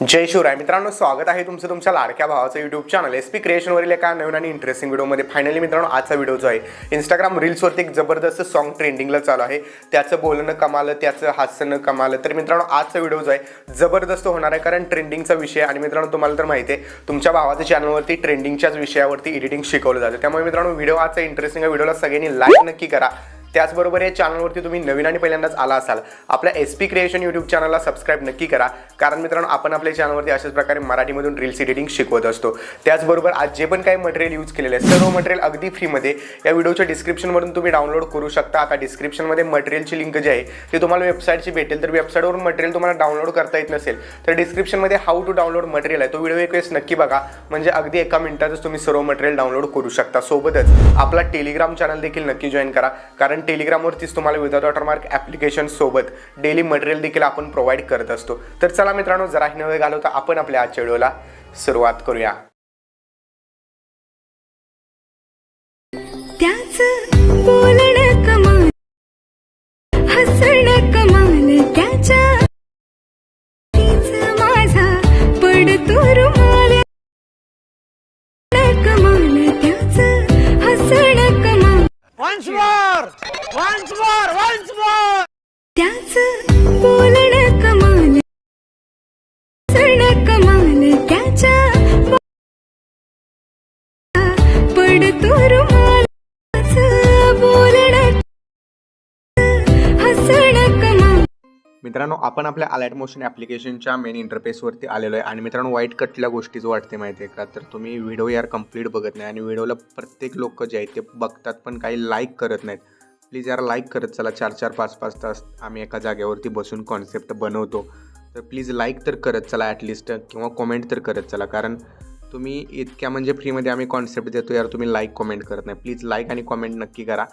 जय शिवराय. मित्रांनो स्वागत आहे तुमचं तुमच्या लाडक्या भावाचं युट्यूब चॅनल एस पी क्रिएशनवरील एका नवीन आणि इंटरेस्टिंग व्हिडिओमध्ये फायनली मित्रांनो आजचा व्हिडिओ जो आहे इंस्टाग्राम रील्सवरती एक जबरदस्त सॉन्ग ट्रेंडिंगला चालू आहे. त्याचं बोलणं कमालं त्याचं हास्यनं कमालं. तर मित्रांनो आजचा व्हिडिओ जो आहे जबरदस्त होणार आहे कारण ट्रेंडिंगचा विषय आणि मित्रांनो तुम्हाला तर माहिती आहे तुमच्या भावाच्या चॅनलवरती ट्रेंडिंगच्याच विषयावरती एडिटिंग शिकवलं जातं. त्यामुळे मित्रांनो व्हिडिओ आजचा इंटरेस्टिंग व्हिडिओला सगळ्यांनी लाईक नक्की करा. त्याचबरोबर या चॅनलवरती तुम्ही नवीन आणि पहिल्यांदाच आला असाल आपल्या एस पी क्रिएशन यूट्यूब चॅनलला सबस्क्राईब नक्की करा. कारण मित्रांनो आपण आपल्या चॅनलवरती अशाच प्रकारे मराठीमधून रील्स एडिटिंग शिकवत असतो. त्याचबरोबर आज जे पण काही मटेरियल यूज केलेलं आहे सर्व मटेरियल अगदी फ्रीमध्ये या व्हिडिओच्या डिस्क्रिप्शनमधून तुम्ही डाउनलोड करू शकता. आता डिस्क्रिप्शनमध्ये मटेरियलची लिंक जी आहे ती तुम्हाला वेबसाईटची भेटेल. तर वेबसाईटवरून मटेरियल तुम्हाला डाउनलोड करता येत नसेल तर डिस्क्रिप्शनमध्ये हाऊ टू डाउनलोड मटेरियल आहे तो व्हिडिओ एक वेळेस नक्की बघा. म्हणजे अगदी एका मिनिटातच तुम्ही सर्व मटेरियल डाउनलोड करू शकता. सोबतच आपला टेलिग्राम चॅनल देखील नक्की जॉईन करा. कारण टेलिग्रामवरतीच तुम्हाला विदाउट वॉटरमार्क ॲप्लिकेशन सोबत डेली मटेरियल देखील आपण प्रोव्हाइड करत असतो. तर चला मित्रांनो जरा ही नवे घालवता आपण आपल्या आजच्या व्हिडिओला सुरुवात करूया. Once more! Once more! Once more! त्याच बोलणं कमाल हसणं कमाल त्याच्या पडतो रुमाल त्याचं बोलणं हसणं कमाल मित्रांनो आपण आपल्या अलर्ट मोशन ॲप्लिकेशनच्या मेन इंटरफेसवरती आलेलो आहे आणि मित्रांनो वाईट कटल्या गोष्टीच वाटते माहिती आहे का तर तुम्ही व्हिडिओ यार कंप्लीट बघत नाही आणि व्हिडिओला प्रत्येक लोक जे आहेत ते बघतात पण काही लाईक करत नाहीत प्लीज यार लाईक करत चला. चार चार पाच पाच तास आम्ही एका जागेवरती बसून कॉन्सेप्ट बनवतो. तर प्लीज लाईक तर करत चला ॲटलिस्ट किंवा कॉमेंट तर करत चला. कारण तुम्ही इतक्या म्हणजे फ्रीमध्ये आम्ही कॉन्सेप्ट देतो यार तुम्ही लाईक कॉमेंट करत नाही. प्लीज लाईक आणि कॉमेंट नक्की करा.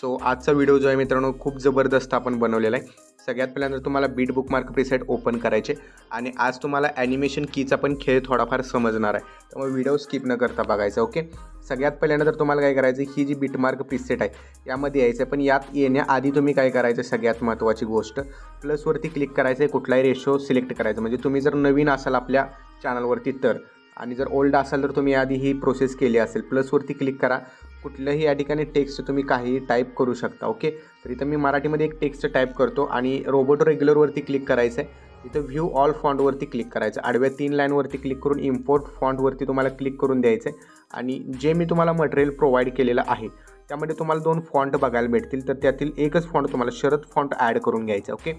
सो आजचा व्हिडिओ जो आहे मित्रांनो खूप जबरदस्त आपण बनवलेला आहे. सगळ्यात पहिल्यांदा तुम्हाला beat book mark preset open करायचे आणि आज तुम्हाला ॲनिमेशन कीचा पण खेळ थोडाफार समजणार आहे. त्यामुळे व्हिडिओ स्किप न करता बघायचा ओके सगळ्यात पहिल्यांदा तर तुम्हाला काय करायचं ही जी बीट मार्क प्रिसेट आहे यामध्ये यायचं आहे पण यात येण्याआधी तुम्ही काय करायचं सगळ्यात महत्त्वाची गोष्ट प्लसवरती क्लिक करायचं आहे कुठलाही रेशो सिलेक्ट करायचं. म्हणजे तुम्ही जर नवीन असाल आपल्या चॅनलवरती तर आणि जर ओल्ड असाल तर तुम्ही आधी ही प्रोसेस केली असेल प्लसवरती क्लिक करा. कुठल्याही या ठिकाणी टेक्स्ट तुम्ही काही टाईप करू शकता ओके तर इथं मी मराठीमध्ये एक टेक्स्ट टाईप करतो आणि रोबोट रेग्युलरवरती क्लिक करायचं आहे इथं व्ह्यू ऑल फॉन्टवरती क्लिक करायचं. आडव्या तीन लाईनवरती क्लिक करून इम्पोर्ट फॉन्टवरती तुम्हाला क्लिक करून द्यायचं आहे आणि जे मी तुम्हाला मटेरियल प्रोव्हाइड केलेलं आहे त्यामध्ये तुम्हाला दोन फॉन्ट बघायला भेटतील. तर त्यातील एकच फॉन्ट तुम्हाला शरद फॉन्ट ॲड करून घ्यायचं ओके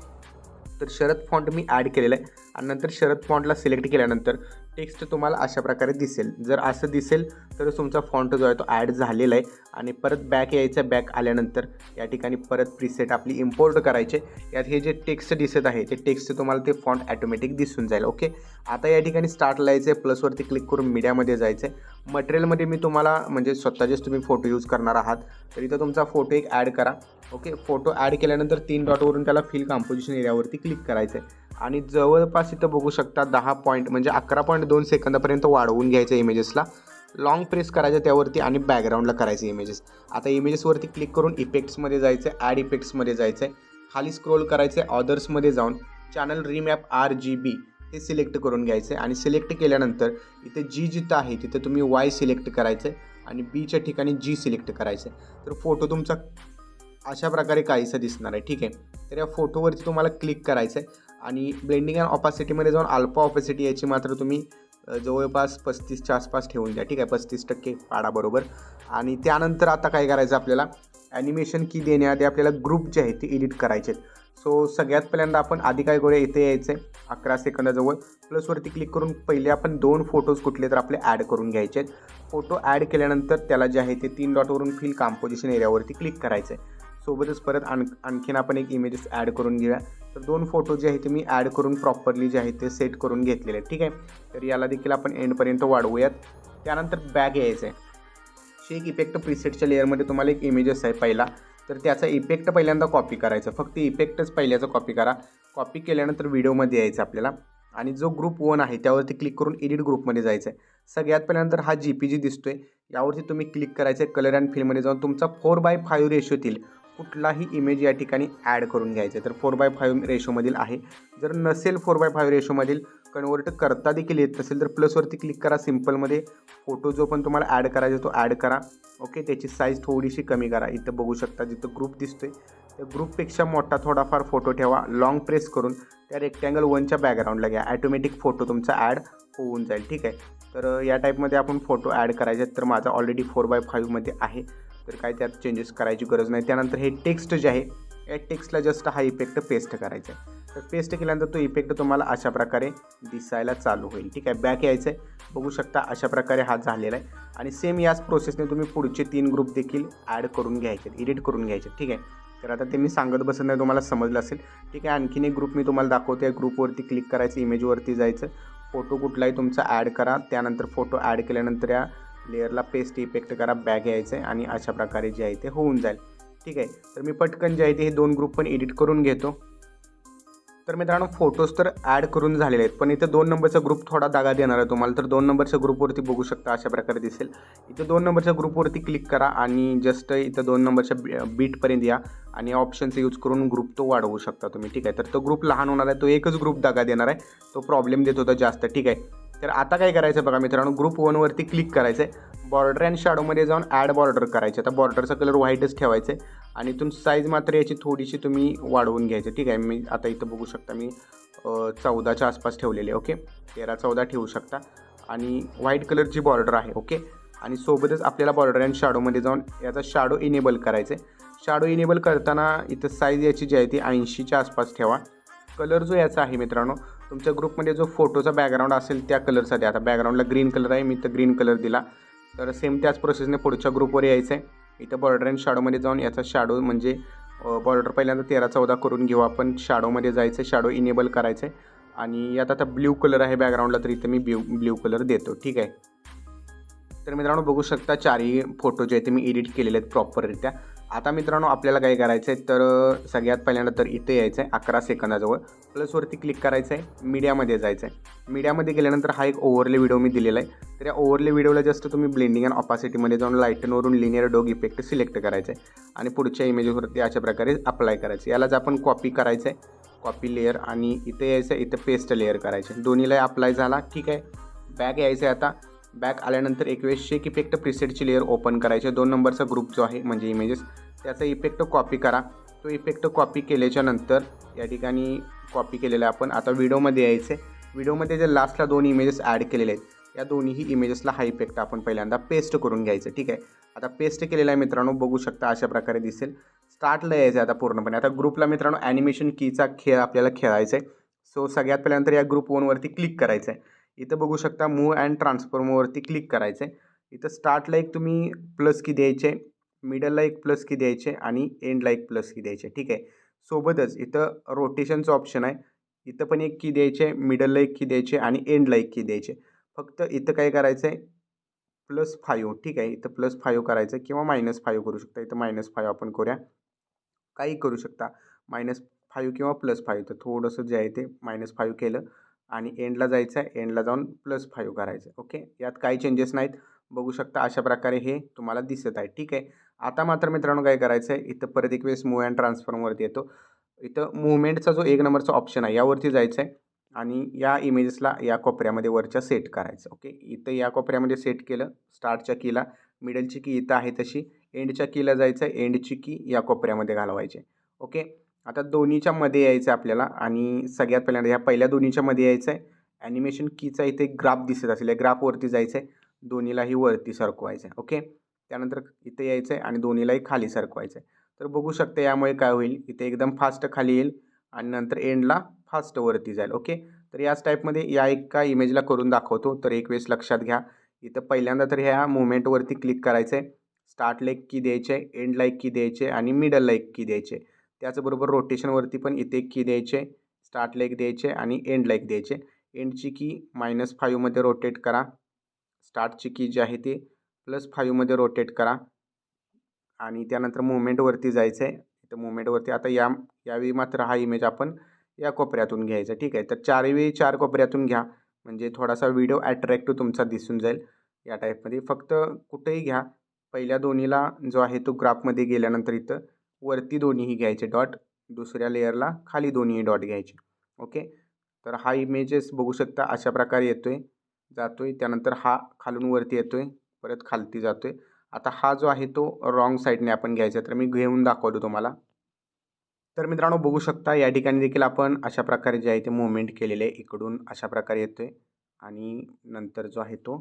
तर शरद फॉन्ट मी ॲड केलेलं आहे. आणि नंतर शरद फॉन्टला सिलेक्ट केल्यानंतर टेक्स्ट तुम्हाला अशा प्रकारे दिसेल. जर असं दिसेल तर तुमचा फॉन्ट जो आहे तो ॲड झालेला आहे. आणि परत बॅक यायचं बॅक आल्यानंतर या ठिकाणी परत प्रिसेट आपली इम्पोर्ट करायचे यात हे जे टेक्स्ट दिसत आहे ते टेक्स्ट तुम्हाला ते फॉन्ट ॲटोमॅटिक दिसून जाईल ओके आता या ठिकाणी स्टार्ट लायचं आहे प्लसवरती क्लिक करून मीडियामध्ये जायचं आहे मटेरियलमध्ये मी तुम्हाला म्हणजे स्वतःचेच तुम्ही फोटो यूज करणार आहात. तर इथं तुमचा फोटो एक ॲड करा. ओके? फोटो ॲड केल्यानंतर तीन डॉटवरून त्याला फिल कॉम्पोजिशन एरियावरती क्लिक करायचं आहे आणि जवळपास इथं बघू शकता दहा पॉईंट म्हणजे अकरा पॉईंट दोन सेकंदापर्यंत वाढवून घ्यायचं इमेजेसला लॉंग प्रेस करायचं त्यावरती आणि बॅकग्राऊंडला करायचे इमेजेस आता इमेजेसवरती क्लिक करून इफेक्ट्समध्ये जायचं आहे ॲड इफेक्ट्समध्ये जायचं आहे खाली स्क्रोल करायचं आहे ऑदर्समध्ये जाऊन चॅनल रिमॅप आर जी बी हे सिलेक्ट करून घ्यायचं आहे आणि सिलेक्ट केल्यानंतर इथे जी जिथं आहे तिथं तुम्ही वाय सिलेक्ट करायचं आहे आणि बीच्या ठिकाणी जी सिलेक्ट करायचं आहे तर फोटो तुमचा अशा प्रकारे काहीसं दिसणार आहे. ठीक आहे. तर या फोटोवरती तुम्हाला क्लिक करायचं आहे आणि ब्लेंडिंग अँड ऑपॅसिटीमध्ये जाऊन अल्फा ऑपॅसिटी याची मात्र तुम्ही जवळपास पस्तीसच्या आसपास ठेवून द्या. ठीक आहे. पस्तीस टक्के पाडाबरोबर आणि त्यानंतर आता काय करायचं आपल्याला? ॲनिमेशन की देण्याआधी आपल्याला ग्रुप जे आहेत ते एडिट करायचे आहेत. सो सगळ्यात पहिल्यांदा आपण आधी काय करूया? इथे यायचं आहे अकरा सेकंदाजवळ. प्लसवरती क्लिक करून पहिले आपण दोन फोटोज कुठले तर आपले ॲड करून घ्यायचे आहेत. फोटो ॲड केल्यानंतर त्याला जे आहे ते तीन डॉटवरून फिल कॉम्पोजिशन एरियावरती क्लिक करायचं आहे सोबतच परत आण आणखीन आपण एक इमेजेस ॲड करून घेऊया. तर दोन फोटो जे आहेत ते मी ॲड करून प्रॉपरली जे आहे ते सेट करून घेतलेले आहेत. ठीक आहे? तर याला देखील आपण एंडपर्यंत वाढवूयात. त्यानंतर बॅग यायचं आहे शेक इफेक्ट प्रिसेटच्या लेअरमध्ये तुम्हाला एक इमेजेस आहे पहिला. तर त्याचा इफेक्ट पहिल्यांदा कॉपी करायचा. फक्त इफेक्टच पहिल्याचा कॉपी करा. कॉपी केल्यानंतर व्हिडिओमध्ये यायचं आपल्याला. आणि जो ग्रुप वन आहे त्यावरती क्लिक करून एडिट ग्रुपमध्ये जायचं आहे सगळ्यात पहिल्यांदा हा जी पी जी दिसतो आहे यावरती तुम्ही क्लिक करायचं आहे कलर अँड फील्डमध्ये जाऊन तुमचा फोर बाय फायव्ह रेशोतील कुठलाही इमेज या ठिकाणी ॲड करून घ्यायचा. आहे तर फोर बाय फाईव्ह रेशोमधील आहे. जर नसेल फोर बाय फाईव्ह रेशोमधील कन्वर्ट करता देखील येत नसेल तर प्लसवरती क्लिक करा सिम्पलमध्ये फोटो जो पण तुम्हाला ॲड करायचा तो ॲड करा. ओके त्याची साईज थोडीशी कमी करा. इथं बघू शकता जिथं ग्रुप दिसतोय. त्या ग्रुपपेक्षा मोठा थोडाफार फोटो ठेवा. लॉंग प्रेस करून. त्या रेक्टँगल वनच्या बॅकग्राऊंडला घ्या. ॲटोमॅटिक फोटो तुमचा ॲड होऊन जाईल. ठीक आहे? तर या टाईपमध्ये आपण फोटो ॲड करायचे आहेत. तर माझा ऑलरेडी फोर बाय फाईव्हमध्ये आहे. तर काय त्यात चेंजेस करायची गरज नाही. त्यानंतर हे टेक्स्ट जे आहे या टेक्स्टला जस्ट हा इफेक्ट पेस्ट करायचा आहे. तर पेस्ट केल्यानंतर तो इफेक्ट तुम्हाला अशा प्रकारे दिसायला चालू होईल. ठीक आहे? बॅक यायचं आहे. बघू शकता अशा प्रकारे हा झालेला आहे. आणि सेम याच प्रोसेसने तुम्ही पुढचे तीन ग्रुप देखील ॲड करून घ्यायचे एडिट करून घ्यायचे ठीक आहे? तर आता ते मी सांगत बसत नाही तुम्हाला समजलं असेल. ठीक आहे? आणखीन एक ग्रुप मी तुम्हाला दाखवते. ग्रुपवरती क्लिक करायचं इमेजवरती जायचं. फोटो कुठलाही तुमचा ॲड करा. त्यानंतर फोटो ॲड केल्यानंतर या लेअरला पेस्ट इफेक्ट करा बॅग यायचं आहे आणि अशा प्रकारे जे आहे ते होऊन जाईल. ठीक आहे? तर मी पटकन जे आहे ते हे दोन ग्रुप पण एडिट करून घेतो. तर मित्रांनो फोटोज तर ॲड करून झालेले आहेत पण इथं दोन नंबरचा ग्रुप थोडा दागा देणार आहे तुम्हाला. तर दोन नंबरच्या ग्रुपवरती बघू शकता अशा प्रकारे दिसेल. इथं दोन नंबरच्या ग्रुपवरती क्लिक करा आणि जस्ट इथं दोन नंबरच्या बीटपर्यंत या आणि ऑप्शनचा यूज करून ग्रुप तो वाढवू शकता तुम्ही. ठीक आहे? तर तो ग्रुप लहान होणार आहे तो एकच ग्रुप दागा देणार आहे. तो प्रॉब्लेम देत होता जास्त. ठीक आहे? तर आता काय करायचं बघा मित्रांनो ग्रुप वनवरती क्लिक करायचं आहे बॉर्डर अँड शॅडोमध्ये जाऊन ॲड बॉर्डर करायचे. आता बॉर्डरचा कलर व्हाईटच ठेवायचा आहे आणि इथून साईज मात्र याची थोडीशी तुम्ही वाढवून घ्यायची. ठीक आहे मी आता इथं बघू शकता मी चौदाच्या आसपास ठेवलेले ओके? तेरा चौदा ठेवू शकता. आणि व्हाईट कलरची बॉर्डर आहे ओके? आणि सोबतच आपल्याला बॉर्डर अँड शॅडोमध्ये जाऊन याचा शॅडो इनेबल करायचं आहे शॅडो इनेबल करताना इथं साईज याची जी आहे ती ऐंशीच्या आसपास ठेवा. कलर जो याचा आहे मित्रांनो तुमच्या ग्रुपमध्ये जो फोटोचा बॅकग्राऊंड असेल त्या कलरचा द्या आता बॅकग्राऊंडला ग्रीन कलर आहे मी तर ग्रीन कलर दिला. तर सेम त्याच प्रोसेसने पुढच्या ग्रुपवर यायचं आहे इथं बॉर्डर अँड शॅडोमध्ये जाऊन याचा शॅडो म्हणजे बॉर्डर पहिल्यांदा तेरा चौदा करून घेऊ आपण. शॅडोमध्ये जायचं शॅडो इनेबल करायचं आहे आणि यात आता ब्ल्यू कलर आहे बॅकग्राऊंडला तर इथं मी ब्ल्यू ब्ल्यू कलर देतो. ठीक आहे? तर मित्रांनो बघू शकता चारही फोटो जे आहेत ते मी एडिट केलेले आहेत प्रॉपररित्या आता मित्रांनो आपल्याला काय करायचं आहे तर सगळ्यात पहिल्यांदा तर इथे यायचं आहे अकरा सेकंदाजवळ. प्लसवरती क्लिक करायचं आहे मीडियामध्ये जायचं आहे मीडियामध्ये गेल्यानंतर हा एक ओव्हरले व्हिडिओ मी दिलेला आहे. तर या ओव्हरले व्हिडिओला जस्ट तुम्ही ब्लेंडिंग अँड ऑपासिटीमध्ये जाऊन लाईटनवरून लिनियर डोग इफेक्ट सिलेक्ट करायचं आहे आणि पुढच्या इमेजवरती अशा प्रकारे अप्लाय करायचं यालाच आपण कॉपी करायचं आहे कॉपी लेअर आणि इथे यायचं आहे इथं पेस्ट लेअर करायचं दोन्हीला अप्लाय झाला. ठीक आहे. बॅक यायचं आहे आता. बॅक आल्यानंतर एक शेक इफेक्ट प्रिसेटची लेअर ओपन करायचे. दोन नंबरचा ग्रुप जो आहे म्हणजे इमेजेस त्याचा इफेक्ट कॉपी करा. तो इफेक्ट कॉपी केल्याच्यानंतर या ठिकाणी कॉपी केलेला आहे आपण. आता व्हिडिओमध्ये यायचे व्हिडिओमध्ये जे लास्टला दोन इमेजेस ॲड केलेले आहेत या दोन्हीही इमेजेसला हा इफेक्ट आपण पहिल्यांदा पेस्ट करून घ्यायचं. ठीक आहे? आता पेस्ट केलेला आहे मित्रांनो बघू शकता अशा प्रकारे दिसेल. स्टार्टला यायचं आहे आता पूर्णपणे. आता ग्रुपला मित्रांनो ॲनिमेशन कीचा खेळ आपल्याला खेळायचा आहे सो सगळ्यात पहिल्यांदा या ग्रुप वनवरती क्लिक करायचं आहे इथं बघू शकता मूव अँड ट्रान्सफॉर्मवरती क्लिक करायचं आहे इथं स्टार्टला एक तुम्ही प्लस की द्यायचे मिडलला एक प्लस की द्यायचे आणि एंडला एक प्लस की द्यायचे. ठीक आहे? सोबतच इथं रोटेशनचं ऑप्शन आहे. इथं पण एक की द्यायचे मिडलला एक की द्यायचे आणि एंडला एक की द्यायचे. फक्त इथं काय करायचं आहे प्लस फायू ठीक आहे? इथं प्लस फायू करायचं आहे किंवा मायनस फायू करू शकता. इथं मायनस फाईव्ह आपण करूया. काही करू शकता. मायनस फाईव्ह किंवा प्लस फायू तर थोडंसं जे आहे ते मायनस फाईव्ह केलं. आणि एंडला जायचं आहे. एंडला जाऊन प्लस फाईव्ह करायचं आहे. ओके यात काही चेंजेस नाहीत. बघू शकता अशा प्रकारे हे तुम्हाला दिसत आहे. ठीक आहे? आता मात्र मित्रांनो काय करायचं आहे इथं परत एक वेळेस मूव अँड ट्रान्सफॉर्मवरती येतो. इथं मुवमेंटचा जो एक नंबरचा ऑप्शन आहे यावरती जायचं आहे आणि या इमेजेसला या कोपऱ्यामध्ये वरच्या सेट करायचं. ओके इथं या कोपऱ्यामध्ये सेट केलं. स्टार्टच्या कीला मिडलची की इथं आहे तशी. एंडच्या कीला जायचं आहे एंडची की या कोपऱ्यामध्ये घालवायचे ओके आता दोन्हीच्या मध्ये यायचं आहे आपल्याला आणि सगळ्यात पहिल्यांदा ह्या पहिल्या दोन्हीच्या मध्ये यायचं आहे ॲनिमेशन कीचा इथे ग्राफ दिसत असेल या ग्राफवरती जायचं आहे दोन्हीलाही वरती सरकवायचं आहे ओके त्यानंतर इथे यायचं आहे आणि दोन्हीलाही खाली सरकवायचं आहे तर बघू शकता यामुळे काय होईल? इथे एकदम फास्ट खाली येईल आणि नंतर एंडला फास्ट वरती जाईल ओके तर याच टाईपमध्ये या एका इमेजला करून दाखवतो. तर एक वेळेस लक्षात घ्या. इथं पहिल्यांदा तर ह्या मुवमेंटवरती क्लिक करायचं आहे स्टार्टला एक की द्यायचे एंडला एक की द्यायचे आणि मिडलला एक की द्यायचे त्याचबरोबर रोटेशनवरती पण इथे एक की द्यायचे स्टार्टला एक द्यायचे आणि एंडला एक द्यायचे. एंडची की मायनस फाईव्हमध्ये रोटेट करा. स्टार्टची की जी आहे ती प्लस फाईव्हमध्ये रोटेट करा. आणि त्यानंतर मुवमेंटवरती जायचं आहे इथं मुवमेंटवरती आता या यावेळी मात्र हा इमेज आपण या कोपऱ्यातून घ्यायचा. ठीक आहे. तर चारवेळी चार कोपऱ्यातून घ्या. म्हणजे थोडासा व्हिडिओ ॲट्रॅक्टिव्ह तुमचा दिसून जाईल. या टाईपमध्ये फक्त कुठेही घ्या. पहिल्या दोन्हीला जो आहे तो ग्राफमध्ये गेल्यानंतर इथं वरती दोन्हीही घ्यायचे डॉट दुसऱ्या लेअरला खाली दोन्ही डॉट घ्यायचे. ओके? तर हा इमेजेस बघू शकता अशा प्रकारे येतो आहे जातो आहे त्यानंतर हा खालून वरती येतो आहे परत खालती जातो आहे आता हा जो आहे तो रॉंग साईडने आपण घ्यायचा तर मी घेऊन दाखवतो तुम्हाला. तर मित्रांनो बघू शकता या ठिकाणी देखील आपण अशा प्रकारे जे आहे ते मुवमेंट केलेले आहे इकडून अशा प्रकारे येतो आहे आणि नंतर जो आहे तो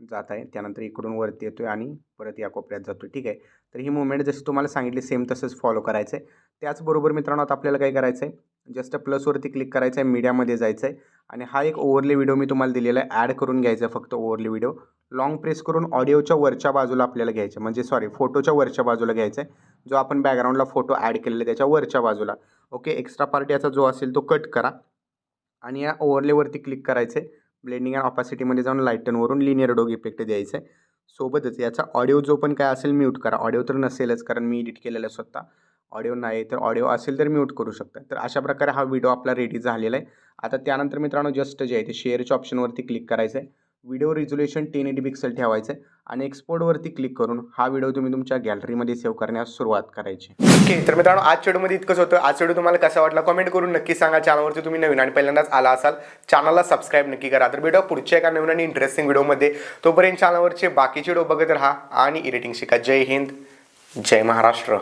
जात आहे. त्यानंतर इकडून वरती येतो आहे आणि परत या कोपऱ्यात जातो ठीक आहे. तर ही मुवमेंट जशी तुम्हाला सांगितली सेम तसंच फॉलो करायचं आहे त्याचबरोबर मित्रांनो आता आपल्याला काय करायचं आहे जस्ट प्लसवरती क्लिक करायचं आहे मीडियामध्ये जायचं आहे आणि हा एक ओवरले व्हिडिओ मी तुम्हाला दिलेला आहे. ॲड करून घ्यायचा आहे फक्त ओव्हरले व्हिडिओ लॉंग प्रेस करून ऑडिओच्या वरच्या बाजूला आपल्याला घ्यायचं म्हणजे सॉरी फोटोच्या वरच्या बाजूला घ्यायचा आहे जो आपण बॅकग्राऊंडला फोटो ॲड केलेला आहे त्याच्या वरच्या बाजूला. ओके एक्स्ट्रा पार्ट याचा जो असेल तो कट करा. आणि या ओव्हरलेवरती क्लिक करायचं आहे ब्लेंडिंग अँड ऑपॅसिटीमध्ये जाऊन लाईटनवरून लिनियर डोग इफेक्ट द्यायचं आहे. सोबतच याचा ऑडिओ जो पण काय असेल म्यूट करा. ऑडिओ तर नसेलच कारण मी एडिट केलेलं स्वतः. ऑडिओ नाही तर ऑडिओ असेल तर म्यूट करू शकता. तर अशा प्रकारे हा व्हिडिओ आपला रेडी झालेला आहे. आता त्यानंतर मित्रांनो जस्ट जे आहे ते शेअरच्या ऑप्शनवरती क्लिक करायचं आहे. Video resolution ten eighty pixel ठेवायचं आहे आणि एक्सपोर्टवरती क्लिक करून हा व्हिडिओ तुम्ही तुमच्या गॅलरीमध्ये सेव्ह करण्यास सुरुवात करायची. ओके तर मित्रांनो आज व्हिडिओमध्ये इतकंच होतं. आज व्हिडिओ तुम्हाला कसा वाटला कमेंट करून नक्की सांगा. चॅनलवरती तुम्ही नवीन आणि पहिल्यांदाच आला असाल चॅनलला सबस्क्राईब नक्की करा. तर भेटू पुढच्या एका नवीन आणि इंटरेस्टिंग व्हिडिओमध्ये तोपर्यंत चॅनलवरचे बाकीचे व्हिडिओ बघत राहा आणि एडिटिंग शिका. जय हिंद जय महाराष्ट्र.